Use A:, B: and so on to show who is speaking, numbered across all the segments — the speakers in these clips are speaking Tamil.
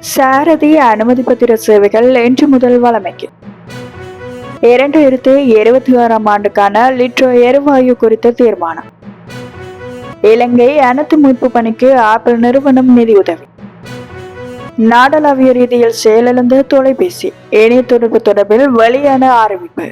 A: சாரதி அனுமதி பத்திர சேவைகள் இன்று முதல் வழமைக்கு. இரண்டாயிரத்தி இருபத்தி ஆறாம் ஆண்டுக்கான லிட்ரோ எரிவாயு குறித்த தீர்மானம். இலங்கை அனைத்து மீட்பு பணிக்கு ஆப்பிள் நிறுவனம் நிதியுதவி. நாடளாவிய ரீதியில் செயலிழந்த தொலைபேசி இணைய தொடர்பு தொடர்பில் வெளியான அறிவிப்பு.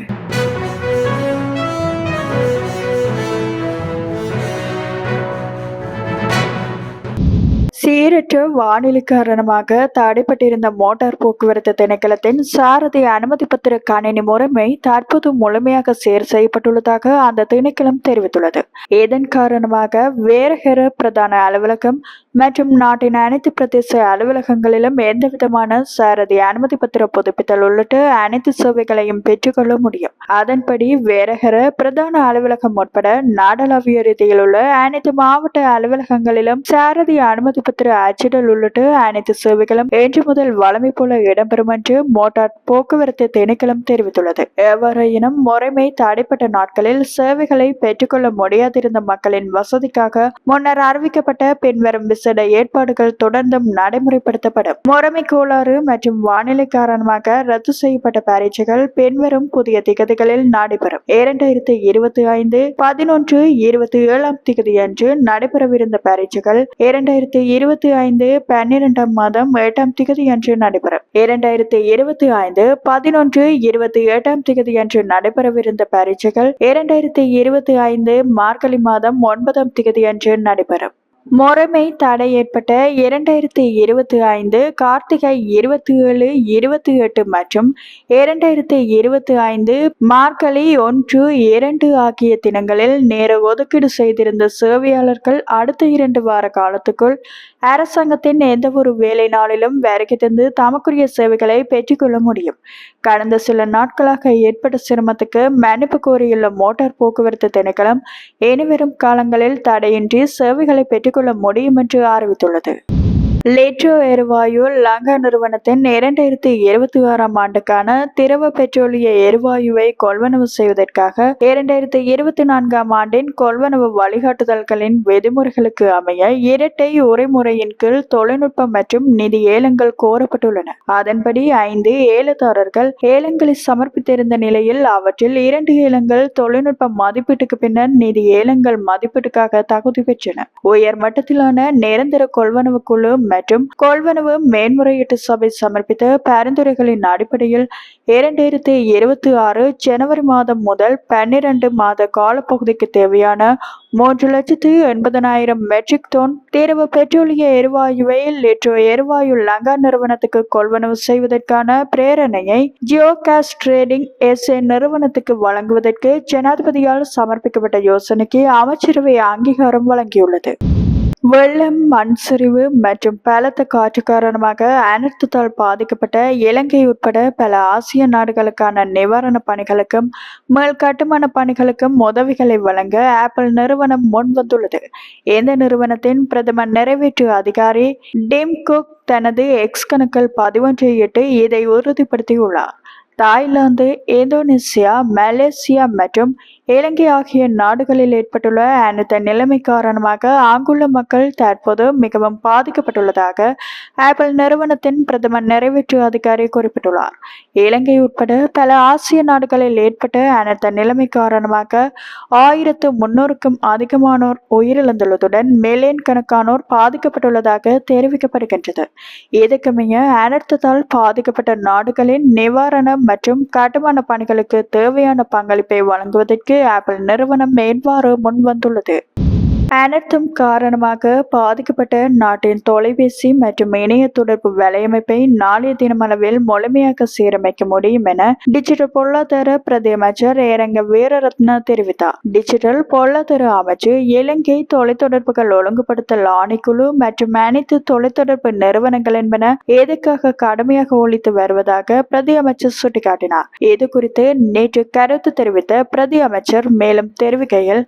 A: சீரற்ற வானிலை காரணமாக தடைப்பட்டிருந்த மோட்டார் போக்குவரத்து திணைக்களத்தின் சாரதி அனுமதி பத்திர கணினி முறைமை தற்போது முழுமையாக சீர் செய்யப்பட்டுள்ளதாக அந்த திணைக்களம் தெரிவித்துள்ளது. இதன் காரணமாக வேறகர பிரதான அலுவலகம் மற்றும் நாட்டின் அனைத்து பிரதேச அலுவலகங்களிலும் எந்தவிதமான சாரதி அனுமதி பத்திர புதுப்பித்தல் உள்ளிட்ட அனைத்து சேவைகளையும் பெற்றுக்கொள்ள முடியும். அதன்படி வேறகர பிரதான அலுவலகம் உட்பட நாடளாவிய ரீதியில் உள்ள அனைத்து மாவட்ட அலுவலகங்களிலும் சாரதி அனுமதி பத்திர அச்சிடல் உள்ளிட்ட அனைத்து சேவைகளும் இன்று முதல் வழமை போல இடம்பெறும் என்று மோட்டார் போக்குவரத்து திணைக்களம் தெரிவித்துள்ளது. எவ்வாறாயினும் முறைமை தடைப்பட்ட நாட்களில் சேவைகளை பெற்றுக்கொள்ள முடியாதிருந்த மக்களின் வசதிக்காக முன்னர் அறிவிக்கப்பட்ட பின்வரும் விசேட ஏற்பாடுகள் தொடர்ந்தும் நடைமுறைப்படுத்தப்படும். முறைமை கோளாறு மற்றும் வானிலை காரணமாக ரத்து செய்யப்பட்ட பரீட்சைகள் பின்வரும் புதிய திகதிகளில் நடைபெறும். இரண்டாயிரத்தி இருபத்தி ஐந்து பதினொன்று இருபத்தி ஏழாம் திகதி அன்று நடைபெறவிருந்த பரீட்சைகள் இரண்டாயிரத்தி இருபத்தி ஐந்து பன்னிரெண்டாம் மாதம் எட்டாம் திகதி அன்று நடைபெறும். இரண்டாயிரத்தி இருபத்தி ஐந்து பதினொன்று இருபத்தி எட்டாம் திகதி அன்று நடைபெறவிருந்த பரீட்சைகள் இரண்டாயிரத்தி இருபத்தி ஐந்து மார்கழி மாதம் ஒன்பதாம் திகதி அன்று நடைபெறும். முறைமை தடை ஏற்பட்ட இரண்டாயிரத்தி இருபத்தி ஐந்து கார்த்திகை இருபத்தி ஏழு இருபத்தி எட்டு மற்றும் இரண்டாயிரத்தி இருபத்தி ஐந்து மார்கழி ஒன்று இரண்டு ஆகிய தினங்களில் நேர ஒதுக்கீடு செய்திருந்த சேவையாளர்கள் அடுத்த இரண்டு வார காலத்துக்குள் அரசாங்கத்தின் எந்த ஒரு வேலை நாளிலும் வேலைக்கு தந்து தமக்குரிய சேவைகளை பெற்றுக்கொள்ள முடியும். கடந்த சில நாட்களாக ஏற்பட்ட சிரமத்துக்கு மன்னிப்பு கோரியுள்ள மோட்டார் போக்குவரத்து திணைக்களம் இனிவரும் காலங்களில் தடையின்றி சேவைகளை பெற்றுக் பெற்றுக்கொள்ள முடியும் என்று அறிவித்துள்ளது. லேட்ரோ எரிவாயு லங்கா நிறுவனத்தின் இரண்டாயிரத்தி இருபத்தி ஆறாம் ஆண்டுக்கான திரவ பெட்ரோலிய எரிவாயுவை கொள்வனவு செய்வதற்காக இரண்டாயிரத்தி இருபத்தி நான்காம் ஆண்டின் கொள்வனவு வழிகாட்டுதல்களின் விதிமுறைகளுக்கு அமைய இரட்டை உரைமுறையின் கீழ் தொழில்நுட்பம் மற்றும் நிதி ஏலங்கள் கோரப்பட்டுள்ளன. அதன்படி ஐந்து ஏலதாரர்கள் ஏலங்களை சமர்ப்பித்திருந்த நிலையில் அவற்றில் இரண்டு ஏலங்கள் தொழில்நுட்ப மதிப்பீட்டுக்கு பின்னர் நிதி ஏலங்கள் மதிப்பீட்டுக்காக தகுதி பெற்றன. உயர் மட்டத்திலான நிரந்தர கொள்வனவு குழு மற்றும் கொள்வனவு மேன்முறையீட்டு சபை சமர்ப்பித்த பரிந்துரைகளின் அடிப்படையில் இரண்டாயிரத்தி இருபத்தி ஆறு ஜனவரி மாதம் முதல் பன்னிரண்டு மாத காலப்பகுதிக்கு தேவையான மூன்று லட்சத்து எண்பதனாயிரம் மெட்ரிக் டன் திரவ பெட்ரோலிய எரிவாயுவை லிட்ரோ எரிவாயு லங்கா நிறுவனத்துக்கு கொள்வனவு செய்வதற்கான பிரேரணையை ஜியோ கேஸ் ட்ரேடிங் எஸ் நிறுவனத்துக்கு வழங்குவதற்கு ஜனாதிபதியால் சமர்ப்பிக்கப்பட்ட யோசனைக்கு அமைச்சரவை அங்கீகாரம் வழங்கியுள்ளது. வெள்ளம் மண் சரிவு மற்றும் பலத்த காற்று காரணமாக அனர்த்தத்தால் பாதிக்கப்பட்ட இலங்கை உட்பட பல ஆசிய நாடுகளுக்கான நிவாரண பணிகளுக்கும் மேல் கட்டுமான பணிகளுக்கும் உதவிகளை வழங்க ஆப்பிள் நிறுவனம் முன் வந்துள்ளது. இந்த நிறுவனத்தின் பிரதம நிறைவேற்று அதிகாரி டிம் குக் தனது எக்ஸ் கணக்கில் பதிவொன்றை இட்டு இதை உறுதிப்படுத்தியுள்ளார். தாய்லாந்து இந்தோனேசியா மலேசியா மற்றும் இலங்கை ஆகிய நாடுகளில் ஏற்பட்டுள்ள அனைத்த நிலைமை காரணமாக அங்குள்ள மக்கள் தற்போது மிகவும் பாதிக்கப்பட்டுள்ளதாக ஆப்பிள் நிறுவனத்தின் பிரதமர் நிறைவேற்று அதிகாரி குறிப்பிட்டுள்ளார். இலங்கை உட்பட பல ஆசிய நாடுகளில் ஏற்பட்ட அனைத்த நிலைமை காரணமாக ஆயிரத்து முன்னூறுக்கும் அதிகமானோர் உயிரிழந்துள்ளதுடன் மில்லியன் கணக்கானோர் பாதிக்கப்பட்டுள்ளதாக தெரிவிக்கப்படுகின்றது. இதுக்குமைய அனர்த்தத்தால் பாதிக்கப்பட்ட நாடுகளின் நிவாரணம் மற்றும் கட்டுமான பணிகளுக்கு தேவையான பங்களிப்பை வழங்குவதற்கு ஆப்பிள் நிறுவனம் மேற்பாறு முன்வந்துள்ளது. அனர்த்தம் காரணமாக பாதிக்கப்பட்ட நாட்டின் தொலைபேசி மற்றும் இணைய தொடர்பு வலையமைப்பை நாளைய தினமளவில் முழுமையாக சீரமைக்க முடியும் என டிஜிட்டல் பொருளாதார பிரதி அமைச்சர் ஏரங்க வீரரத்ன தெரிவித்தார். டிஜிட்டல் பொருளாதார அமைச்சு இலங்கை தொலைத்தொடர்புகள் ஒழுங்குபடுத்தல் ஆணைக்குழு மற்றும் அனைத்து தொலைத்தொடர்பு நிறுவனங்கள் என்பன எதுக்காக கடுமையாக ஒழித்து வருவதாக பிரதி அமைச்சர் சுட்டிக்காட்டினார். இது குறித்து நேற்று கருத்து தெரிவித்த பிரதி அமைச்சர் மேலும் தெரிவிக்கையில்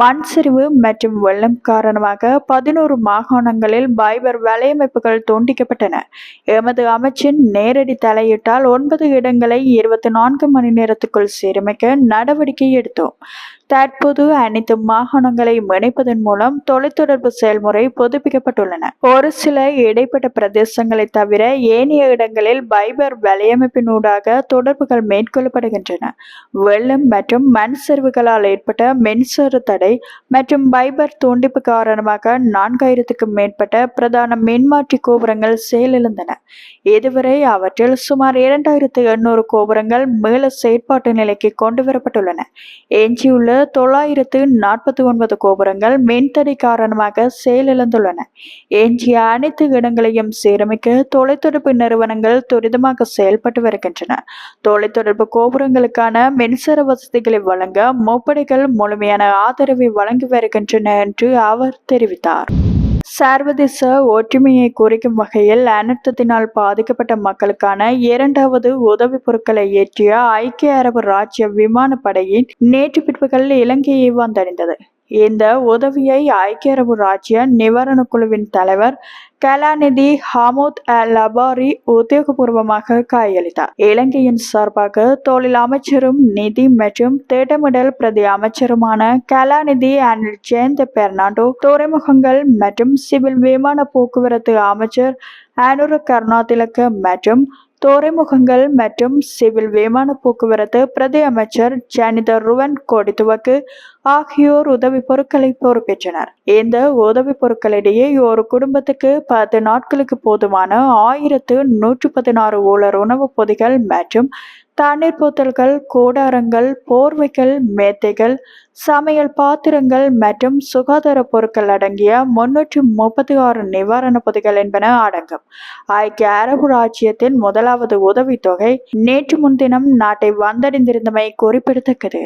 A: மண் சரிவு மற்றும் வெள்ளம் காரணமாக பதினோரு மாகாணங்களில் பைபர் வலையமைப்புகள் துண்டிக்கப்பட்டன. எமது அமைச்சின் நேரடி தலையிட்டால் ஒன்பது இடங்களை இருபத்தி நான்கு மணி நேரத்துக்குள் சீரமைக்க நடவடிக்கை எடுத்தோம். தற்போது அனைத்து மாகாணங்களை இணைப்பதன் மூலம் தொலைத்தொடர்பு செயல்முறை புதுப்பிக்கப்பட்டுள்ளன. ஒரு சில இடைப்பட்ட பிரதேசங்களை தவிர ஏனைய இடங்களில் பைபர் வலையமைப்பினூடாக தொடர்புகள் மேற்கொள்ளப்படுகின்றன. வெள்ளம் மற்றும் மண் சரிவுகளால் ஏற்பட்ட மின்சார தடை மற்றும் பைபர் துண்டிப்பு காரணமாக நான்காயிரத்துக்கும் மேற்பட்ட பிரதான மின்மாற்றி கோபுரங்கள் செயலிழந்தன. இதுவரை அவற்றில் சுமார் இரண்டாயிரத்து எண்ணூறு கோபுரங்கள் மேல செயற்பாட்டு நிலைக்கு கொண்டு வரப்பட்டுள்ளன. எஞ்சியுள்ள தொள்ளாயிரத்து நாற்பத்தி ஒன்பது கோபுரங்கள் மின்தடை காரணமாக செயலிழந்துள்ளன. எஞ்சிய அனைத்து இடங்களையும் சீரமைக்க தொலைத்தொடர்பு நிறுவனங்கள் துரிதமாக செயல்பட்டு வருகின்றன. தொலைத்தொடர்பு கோபுரங்களுக்கான மின்சார வசதிகளை வழங்க முப்படைகள் முழுமையான ஆதரவை வழங்கி வருகின்றன என்று அவர் தெரிவித்தார். சர்வதேச ஒற்றுமையை குறிக்கும் வகையில் அனர்த்தத்தினால் பாதிக்கப்பட்ட மக்களுக்கான இரண்டாவது உதவிப் பொருட்களை ஏற்றிய ஐக்கிய அரபு ராஜ்ய விமானப்படையின் நேற்று பிற்பகல் இலங்கையை வந்தடைந்தது. இந்த உதவியை ஐக்கிய அரபு ராஜ்ய நிவாரணக் குழுவின் தலைவர் கலாநிதி ஹாமூத் அல் அபாரி உத்தியோகபூர்வமாக கையளித்தார். இலங்கையின் சார்பாக தொழில் அமைச்சரும் நிதி மற்றும் திட்டமிடல் பிரதி அமைச்சருமான கலாநிதி அனில் ஜெயந்த் பெர்னாண்டோ துறைமுகங்கள் மற்றும் சிவில் விமான போக்குவரத்து அமைச்சர் அனுர கருணாதிலக்க மற்றும் துறைமுகங்கள் மற்றும் சிவில் விமான போக்குவரத்து பிரதி அமைச்சர் ஜனித ருவன் கோடி துவக்கு ஆகியோர் உதவி பொருட்களை பொறுப்பேற்றனர். இந்த உதவி பொருட்களிடையே ஒரு குடும்பத்துக்கு பத்து நாட்களுக்கு போதுமான ஆயிரத்து நூற்று பதினாறு ஊழர் உணவுப் பொதிகள் மற்றும் தண்ணீர் போத்தல்கள் கூடாரங்கள் போர்வைகள் மேத்தைகள் சமையல் பாத்திரங்கள் மற்றும் சுகாதார பொருட்கள் அடங்கிய முன்னூற்றி முப்பத்தி ஆறு நிவாரண பொதிகள் என்பன அடங்கும். ஐக்கிய அரபு ராஜ்யத்தின் முதலாவது உதவித்தொகை நேற்று முன்தினம் நாட்டை வந்தடைந்திருந்தமை குறிப்பிடத்தக்கது.